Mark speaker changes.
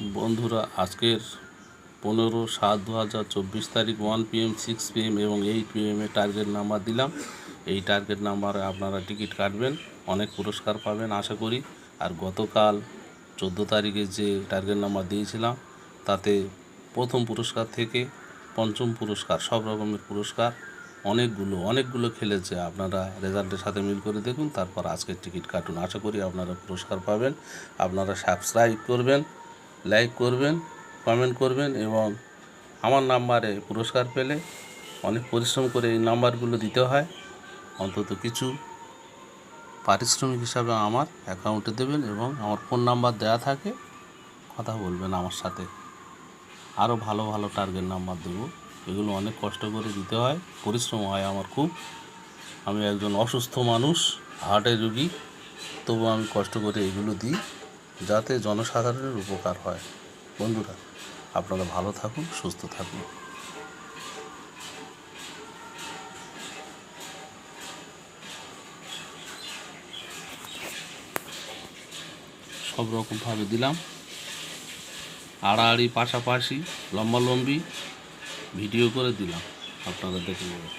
Speaker 1: বন্ধুরা, আজকের পনেরো সাত দু হাজার চব্বিশ তারিখ ওয়ান পিএম সিক্স পিএম এবং এইট পিএমে টার্গেট নাম্বার দিলাম। এই টার্গেট নাম্বারে আপনারা টিকিট কাটবেন, অনেক পুরস্কার পাবেন আশা করি। আর গতকাল চোদ্দ তারিখে যে টার্গেট নাম্বার দিয়েছিলাম, তাতে প্রথম পুরস্কার থেকে পঞ্চম পুরস্কার, সব রকমের পুরস্কার, অনেকগুলো অনেকগুলো খেলেছে। আপনারা রেজাল্টের সাথে মিল করে দেখুন, তারপর আজকের টিকিট কাটুন। আশা করি আপনারা পুরস্কার পাবেন, আপনারা সাবস্ক্রাইব করবেন লাইক করবেন কমেন্ট করবেন এবং আমার নাম্বারে পুরস্কার পেলে অনেক পরিশ্রম করে এই নাম্বারগুলো দিতে হয়। অন্তত কিছু পারিশ্রমিক হিসাবে আমার অ্যাকাউন্টে দেবেন এবং আমার ফোন নাম্বার দেওয়া থাকে, কথা বলবেন আমার সাথে। আরও ভালো ভালো টার্গেট নাম্বার দেবো। এগুলো অনেক কষ্ট করে দিতে হয়, পরিশ্রম হয় আমার খুব। আমি একজন অসুস্থ মানুষ হার্টের রুগী, তবু আমি কষ্ট করে এগুলো দিই। যাতে জনসাধারণের উপকার হয়। বন্ধুরা, আপনারা ভালো থাকুন, সুস্থ থাকুন। সব রকমভাবে দিলাম। আড়াআড়ি পাশাপাশি লম্বালম্বি ভিডিও করে দিলাম। আপনারা দেখে নেবেন।